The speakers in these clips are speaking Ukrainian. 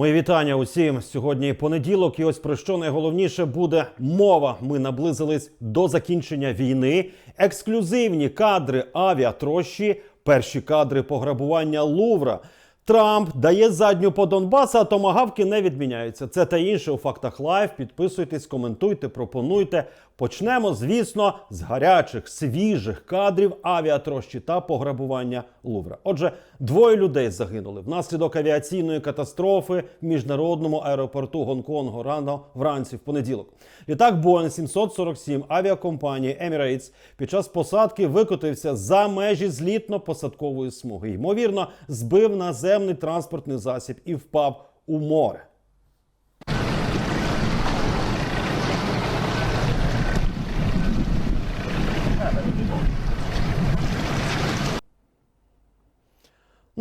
Мої вітання усім. Сьогодні понеділок, і ось про що найголовніше буде мова. Ми наблизились до закінчення війни. Ексклюзивні кадри авіатрощі, перші кадри пограбування Лувра. Трамп дає задню по Донбасу, а томагавки не відміняються. Це та інше у фактах лайв. Підписуйтесь, коментуйте, пропонуйте. Почнемо, звісно, з гарячих, свіжих кадрів авіатрощі та пограбування Лувра. Отже, двоє людей загинули внаслідок авіаційної катастрофи в міжнародному аеропорту Гонконгу рано вранці в понеділок. Літак Boeing 747 авіакомпанії Emirates під час посадки викотився за межі злітно-посадкової смуги. Ймовірно, збив наземний транспортний засіб і впав у море.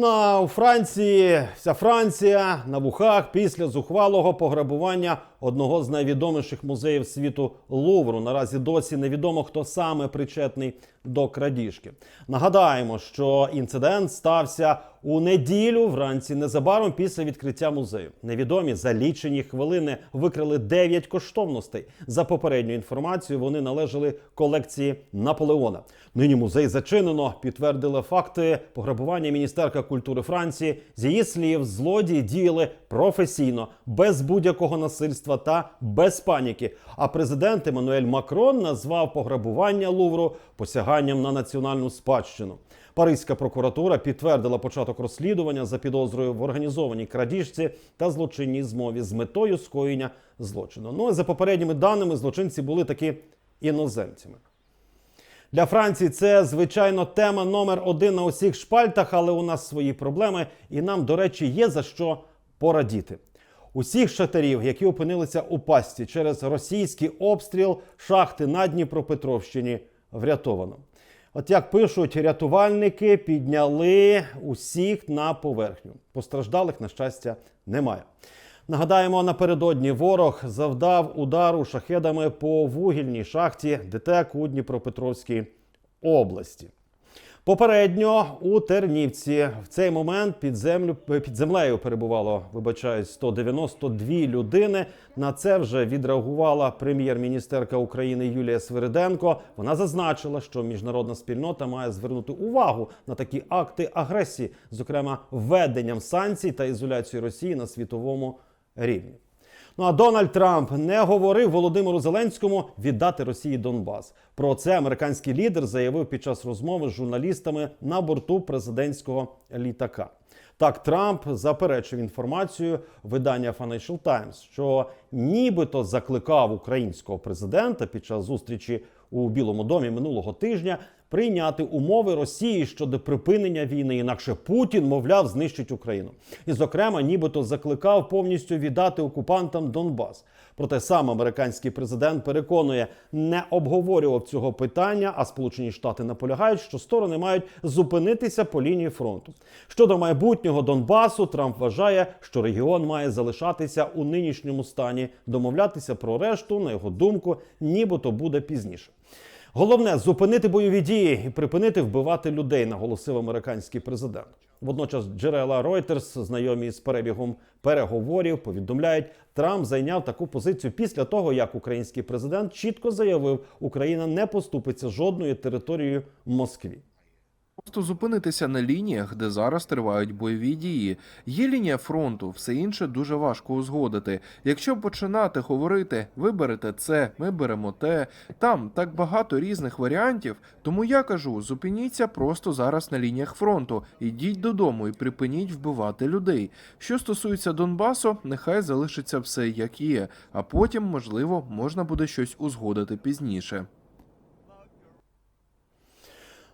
Ну, а у Франції вся Франція на вухах після зухвалого пограбування одного з найвідоміших музеїв світу Лувру. Наразі досі невідомо, хто саме причетний до крадіжки. Нагадаємо, що інцидент стався у неділю вранці незабаром після відкриття музею. Невідомі за лічені хвилини викрили 9 коштовностей. За попередньою інформацією, вони належали колекції Наполеона. Нині музей зачинено. Підтвердили факти пограбування міністерка культури Франції. З її слів, злодії діяли професійно, без будь-якого насильства та без паніки. А президент Еммануель Макрон назвав пограбування Лувру посяганням на національну спадщину. Паризька прокуратура підтвердила початок розслідування за підозрою в організованій крадіжці та злочинній змові з метою скоєння злочину. Ну і за попередніми даними, злочинці були таки іноземцями. Для Франції це звичайно тема номер один на усіх шпальтах, але у нас свої проблеми, і нам, до речі, є за що порадіти. Усіх шахтарів, які опинилися у пастці через російський обстріл шахти на Дніпропетровщині, врятовано. От як пишуть рятувальники, підняли усіх на поверхню. Постраждалих, на щастя, немає. Нагадаємо, напередодні ворог завдав удару шахедами по вугільній шахті ДТЕК у Дніпропетровській області. Попередньо у Тернівці в цей момент під землю під землею перебувало, вибачаюсь, 192 людини. На це вже відреагувала прем'єр-міністерка України Юлія Свириденко. Вона зазначила, що міжнародна спільнота має звернути увагу на такі акти агресії, зокрема введенням санкцій та ізоляцією Росії на світовому рівні. Ну а Дональд Трамп не говорив Володимиру Зеленському віддати Росії Донбас. Про це американський лідер заявив під час розмови з журналістами на борту президентського літака. Так, Трамп заперечив інформацію видання Financial Times, що нібито закликав українського президента під час зустрічі у Білому домі минулого тижня прийняти умови Росії щодо припинення війни. Інакше Путін, мовляв, знищить Україну. І, зокрема, нібито закликав повністю віддати окупантам Донбас. Проте сам американський президент переконує, не обговорював цього питання. А Сполучені Штати наполягають, що сторони мають зупинитися по лінії фронту. Щодо майбутнього Донбасу, Трамп вважає, що регіон має залишатися у нинішньому стані. Домовлятися про решту, на його думку, нібито буде пізніше. Головне зупинити бойові дії і припинити вбивати людей, наголосив американський президент. Водночас джерела Reuters, знайомі з перебігом переговорів, повідомляють, Трамп зайняв таку позицію після того, як український президент чітко заявив, Україна не поступиться жодною територією Москві. Просто зупинитися на лініях, де зараз тривають бойові дії. Є лінія фронту, все інше дуже важко узгодити. Якщо починати говорити, ви берете це, ми беремо те, там так багато різних варіантів. Тому я кажу: зупиніться просто зараз на лініях фронту, ідіть додому і припиніть вбивати людей. Що стосується Донбасу, нехай залишиться все як є, а потім, можливо, можна буде щось узгодити пізніше.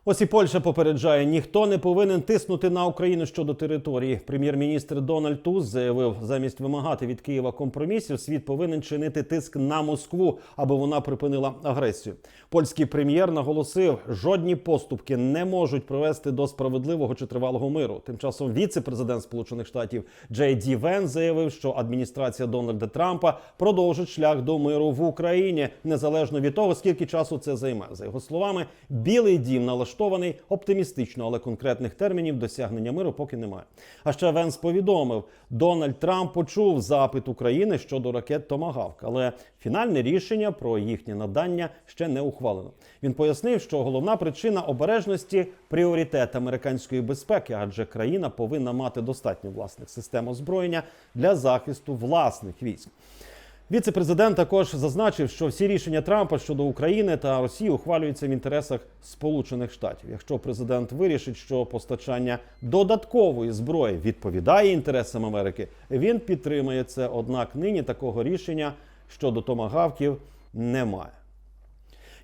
Ось і Польща попереджає, ніхто не повинен тиснути на Україну щодо території. Прем'єр-міністр Дональд Туз заявив, замість вимагати від Києва компромісів, світ повинен чинити тиск на Москву, аби вона припинила агресію. Польський прем'єр наголосив, жодні поступки не можуть привести до справедливого чи тривалого миру. Тим часом віце-президент Сполучених Штатів Джей Ді Вен заявив, що адміністрація Дональда Трампа продовжить шлях до миру в Україні незалежно від того, скільки часу це займе. За його словами, Білий Дім налаштований налаштований оптимістично, але конкретних термінів досягнення миру поки немає. А ще Венс повідомив, Дональд Трамп почув запит України щодо ракет Томагавк, але фінальне рішення про їхнє надання ще не ухвалено. Він пояснив, що головна причина обережності пріоритет американської безпеки, адже країна повинна мати достатньо власних систем озброєння для захисту власних військ. Віце-президент також зазначив, що всі рішення Трампа щодо України та Росії ухвалюються в інтересах Сполучених Штатів. Якщо президент вирішить, що постачання додаткової зброї відповідає інтересам Америки, він підтримає це. Однак нині такого рішення щодо томагавків немає.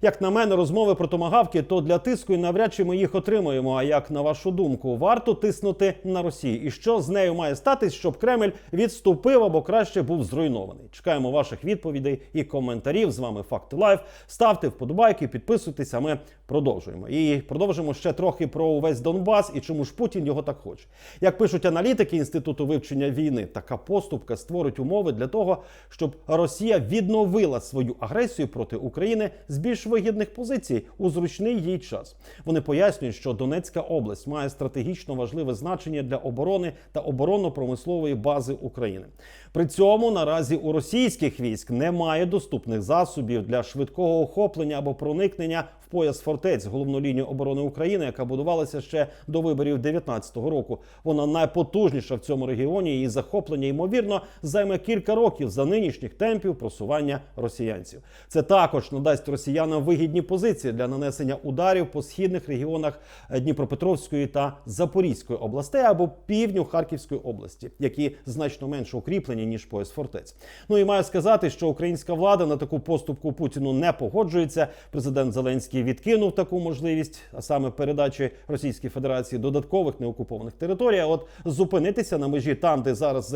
Як на мене, розмови про томагавки, то для тиску і навряд чи ми їх отримуємо. А як на вашу думку, варто тиснути на Росію? І що з нею має статись, щоб Кремль відступив або краще був зруйнований? Чекаємо ваших відповідей і коментарів. З вами Факти Лайф. Ставте вподобайки, підписуйтесь. Ми продовжуємо. І продовжимо ще трохи про увесь Донбас і чому ж Путін його так хоче. Як пишуть аналітики інституту вивчення війни, така поступка створить умови для того, щоб Росія відновила свою агресію проти України з більш вигідних позицій у зручний їй час. Вони пояснюють, що Донецька область має стратегічно важливе значення для оборони та оборонно-промислової бази України. При цьому наразі у російських військ немає доступних засобів для швидкого охоплення або проникнення в пояс фортець головну лінію оборони України, яка будувалася ще до виборів 2019 року. Вона найпотужніша в цьому регіоні. Її захоплення ймовірно займе кілька років за нинішніх темпів просування росіянців. Це також надасть росіянам вигідні позиції для нанесення ударів по східних регіонах е, Дніпропетровської та Запорізької областей або півдню Харківської області, які значно менше укріплені ніж пояс фортець. Ну і маю сказати, що українська влада на таку поступку Путіну не погоджується. Президент Зеленський відкинув таку можливість, а саме передачі Російській Федерації додаткових неокупованих територій. А от зупинитися на межі там, де зараз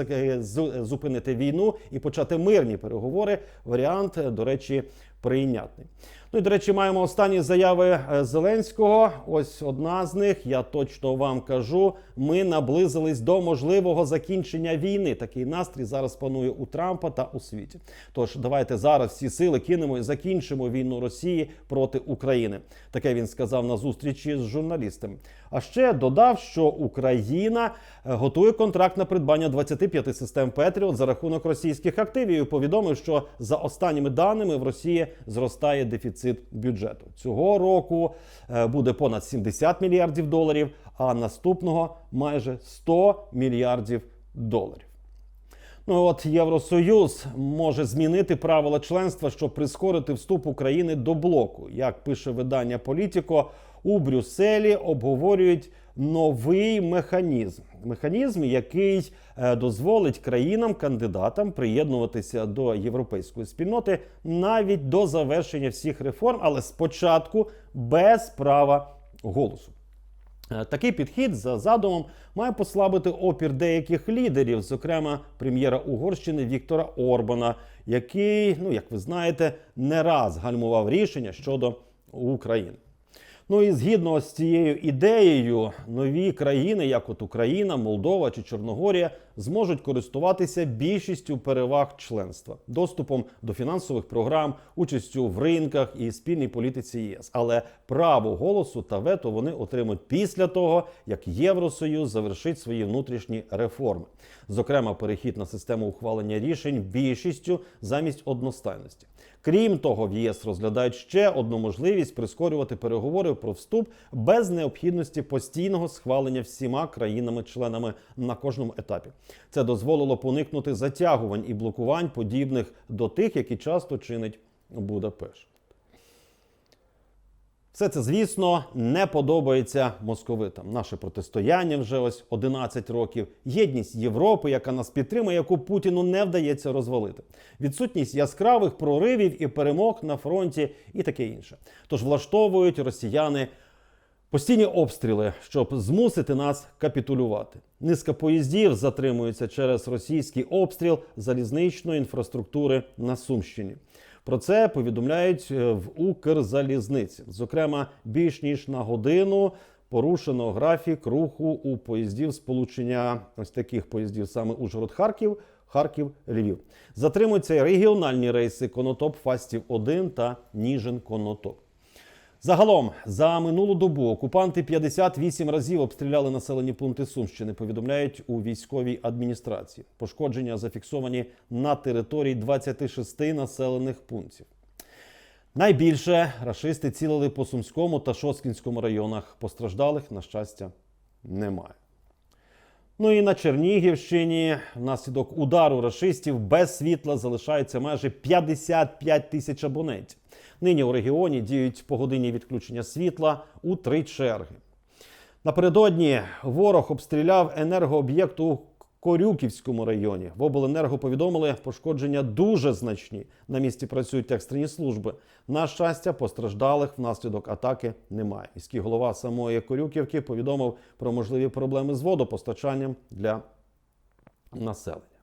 зупинити війну і почати мирні переговори. Варіант, е, до речі, прийнятний. Ну і до речі, маємо останні заяви е, Зеленського. Ось одна з них. Я точно вам кажу. Ми наблизились до можливого закінчення війни. Такий настрій зараз панує у Трампа та у світі. Тож давайте зараз всі сили кинемо і закінчимо війну Росії проти України. Таке він сказав на зустрічі з журналістами. А ще додав, що Україна е, готує контракт на придбання 25 систем Петріот за рахунок російських активів. І повідомив, що за останніми даними в Росії зростає дефіцит бюджету. Цього року е, буде понад 70 мільярдів доларів, а наступного майже 100 мільярдів доларів. Ну от Євросоюз може змінити правила членства, щоб прискорити вступ України до блоку. Як пише видання Політіко, у Брюсселі обговорюють новий механізм. Механізм, який е, дозволить країнам-кандидатам приєднуватися до європейської спільноти навіть до завершення всіх реформ, але спочатку без права голосу. Е, Такий підхід за задумом має послабити опір деяких лідерів, зокрема прем'єра Угорщини Віктора Орбана, який, ну як ви знаєте, не раз гальмував рішення щодо України. Ну і згідно з цією ідеєю, нові країни, як от Україна, Молдова чи Чорногорія, зможуть користуватися більшістю переваг членства, доступом до фінансових програм, участю в ринках і спільній політиці ЄС. Але право голосу та вето вони отримують після того, як Євросоюз завершить свої внутрішні реформи, зокрема, перехід на систему ухвалення рішень більшістю замість одностайності. Крім того, в ЄС розглядають ще одну можливість прискорювати переговори про вступ без необхідності постійного схвалення всіма країнами-членами на кожному етапі. Це дозволило уникнути затягувань і блокувань, подібних до тих, які часто чинить Будапешт. Все це, звісно, не подобається московитам. Наше протистояння вже ось 11 років, єдність Європи, яка нас підтримує, яку Путіну не вдається розвалити, відсутність яскравих проривів і перемог на фронті і таке інше. Тож влаштовують росіяни постійні обстріли, щоб змусити нас капітулювати. Низка поїздів затримується через російський обстріл залізничної інфраструктури на Сумщині. Про це повідомляють е, в Укрзалізниці. Зокрема, більш ніж на годину порушено графік руху у поїздів сполучення ось таких поїздів саме Ужгород-Харків, Харків-Львів. Затримуються регіональні рейси Конотоп Фастів 1 та Ніжин Конотоп. Загалом за минулу добу окупанти 58 разів обстріляли населені пункти Сумщини. Повідомляють у військовій адміністрації. Пошкодження зафіксовані на території 26 населених пунктів. Найбільше рашисти цілили по Сумському та Шоскінському районах. Постраждалих, на щастя, немає. Ну і на Чернігівщині внаслідок удару рашистів без світла залишається майже 55 тисяч абонентів. Нині у регіоні діють погодинні відключення світла у три черги. Напередодні ворог обстріляв енергооб'єкт у Корюківському районі. В обленерго повідомили, пошкодження дуже значні. На місці працюють екстрені служби. На щастя, постраждалих внаслідок атаки немає. Міський голова самої Корюківки повідомив про можливі проблеми з водопостачанням для населення.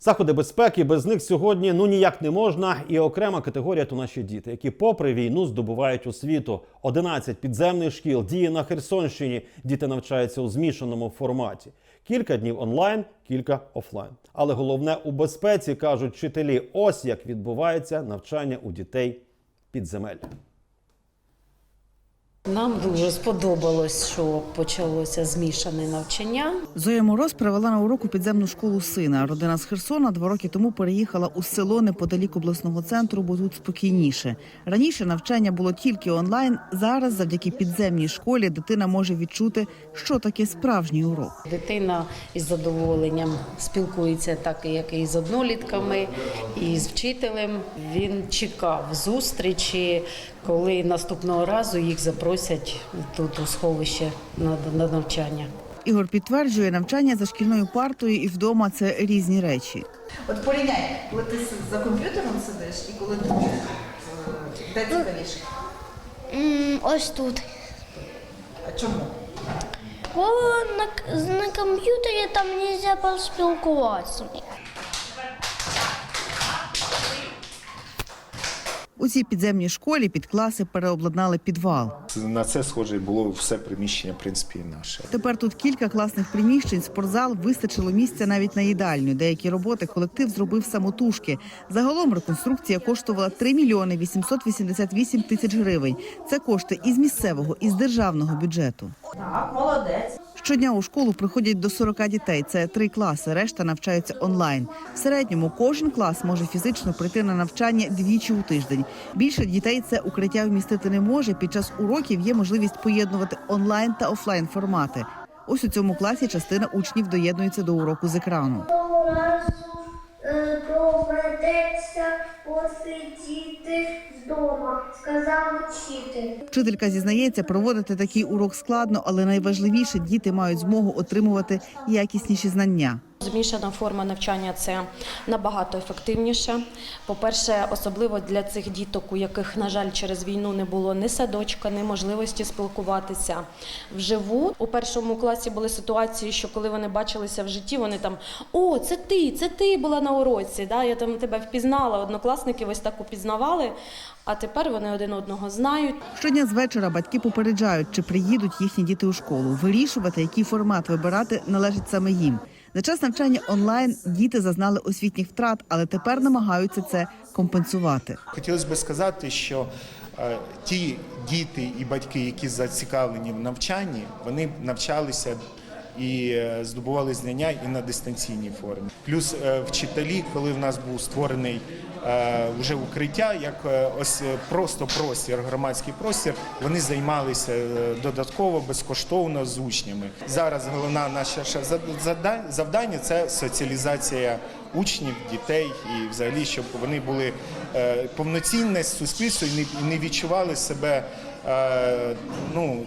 Заходи безпеки без них сьогодні ну ніяк не можна. І окрема категорія то наші діти, які, попри війну, здобувають освіту. 11 підземних шкіл діє на Херсонщині. Діти навчаються у змішаному форматі. Кілька днів онлайн, кілька офлайн. Але головне у безпеці кажуть вчителі. Ось як відбувається навчання у дітей підземелля. Нам дуже сподобалось, що почалося змішане навчання. Зоя Мороз привела на урок у підземну школу сина. Родина з Херсона два роки тому переїхала у село неподалік обласного центру, бо тут спокійніше. Раніше навчання було тільки онлайн. Зараз, завдяки підземній школі, дитина може відчути, що таке справжній урок. Дитина із задоволенням спілкується так, як і з однолітками, і з вчителем. Він чекав зустрічі, коли наступного разу їх запросять тут у сховище на, на навчання. Ігор підтверджує, навчання за шкільною партою і вдома це різні речі. От порівняй, коли ти за комп'ютером сидиш і коли ти е, де цікавіше. Ось тут. А чому? Бо на, на комп'ютері там не можна поспілкуватися. У цій підземній школі під класи переобладнали підвал. На це схоже було все приміщення, в принципі, і наше. Тепер тут кілька класних приміщень, спортзал, вистачило місця навіть на їдальню. Деякі роботи колектив зробив самотужки. Загалом реконструкція коштувала 3 мільйони 888 тисяч гривень. Це кошти із місцевого, і з державного бюджету. Так, молодець. Щодня у школу приходять до 40 дітей. Це три класи. Решта навчаються онлайн. В середньому кожен клас може фізично прийти на навчання двічі у тиждень. Більше дітей це укриття вмістити не може. Під час уроків є можливість поєднувати онлайн та офлайн формати. Ось у цьому класі частина учнів доєднується до уроку з екрану. Доведеться посидіти вдома, сказав вчитель. Вчителька зізнається, проводити такий урок складно, але найважливіше діти мають змогу отримувати якісніші знання. Змішана форма навчання це набагато ефективніше. По-перше, особливо для цих діток, у яких, на жаль, через війну не було ні садочка, ні можливості спілкуватися вживу. У першому класі були ситуації, що коли вони бачилися в житті, вони там О, це ти, це ти була на уроці. Да? Я там тебе впізнала. Однокласники ось так упізнавали, а тепер вони один одного знають. Щодня з вечора батьки попереджають, чи приїдуть їхні діти у школу. Вирішувати, який формат вибирати, належить саме їм. За час навчання онлайн діти зазнали освітніх втрат, але тепер намагаються це компенсувати. Хотілося б сказати, що е, ті діти і батьки, які зацікавлені в навчанні, вони навчалися і е, здобували знання і на дистанційній формі. Плюс е, вчителі, коли в нас був створений е, вже укриття, як ось просто простір, громадський простір, вони займалися додатково безкоштовно з учнями. Зараз головна наша завдання це соціалізація учнів, дітей і взагалі, щоб вони були повноцінне суспільство і не, відчували себе ну,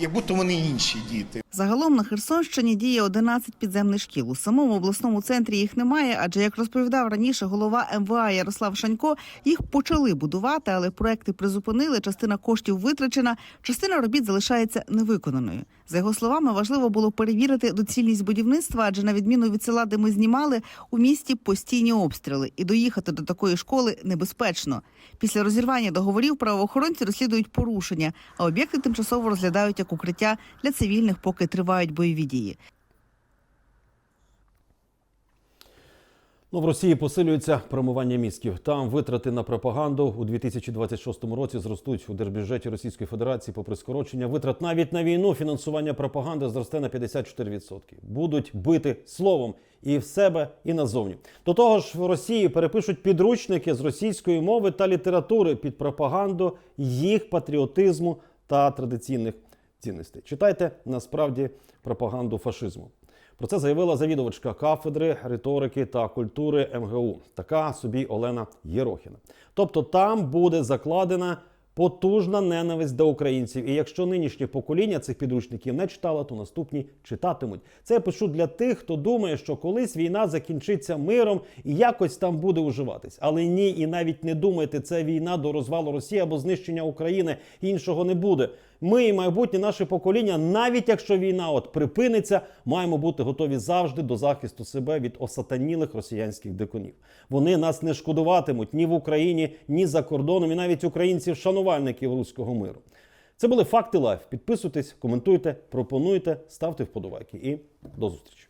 як будто вони інші діти. Загалом на Херсонщині діє 11 підземних шкіл. У самому обласному центрі їх немає, адже як розповідав раніше голова МВА Ярослав Шанько, їх почали будувати, але проекти призупинили. Частина коштів витрачена, частина робіт залишається невиконаною. За його словами, важливо було перевірити доцільність будівництва, адже на відміну від села, де ми знімали, у місті постійні обстріли, і доїхати до такої школи небезпечно. Після розірвання договорів правоохоронці розслідують порушення, а об'єкти тимчасово розглядають як укриття для цивільних, поки тривають бойові дії. Ну, в Росії посилюється промивання мізків. Там витрати на пропаганду у 2026 році зростуть у держбюджеті Російської Федерації. Попри скорочення витрат навіть на війну, фінансування пропаганди зросте на 54%. Будуть бити словом і в себе, і назовні. До того ж, в Росії перепишуть підручники з російської мови та літератури під пропаганду їх патріотизму та традиційних цінностей. Читайте насправді пропаганду фашизму. Про це заявила завідувачка кафедри риторики та культури МГУ, така собі Олена Єрохіна. Тобто там буде закладена потужна ненависть до українців. І якщо нинішнє покоління цих підручників не читало, то наступні читатимуть. Це я пишу для тих, хто думає, що колись війна закінчиться миром і якось там буде уживатись. Але ні, і навіть не думайте, це війна до розвалу Росії або знищення України. Іншого не буде. Ми і майбутнє наше покоління, навіть якщо війна от припиниться, маємо бути готові завжди до захисту себе від осатанілих росіянських дикунів. Вони нас не шкодуватимуть ні в Україні, ні за кордоном, і навіть українців-шанувальників руського миру. Це були факти лайф. Підписуйтесь, коментуйте, пропонуйте, ставте вподобайки і до зустрічі.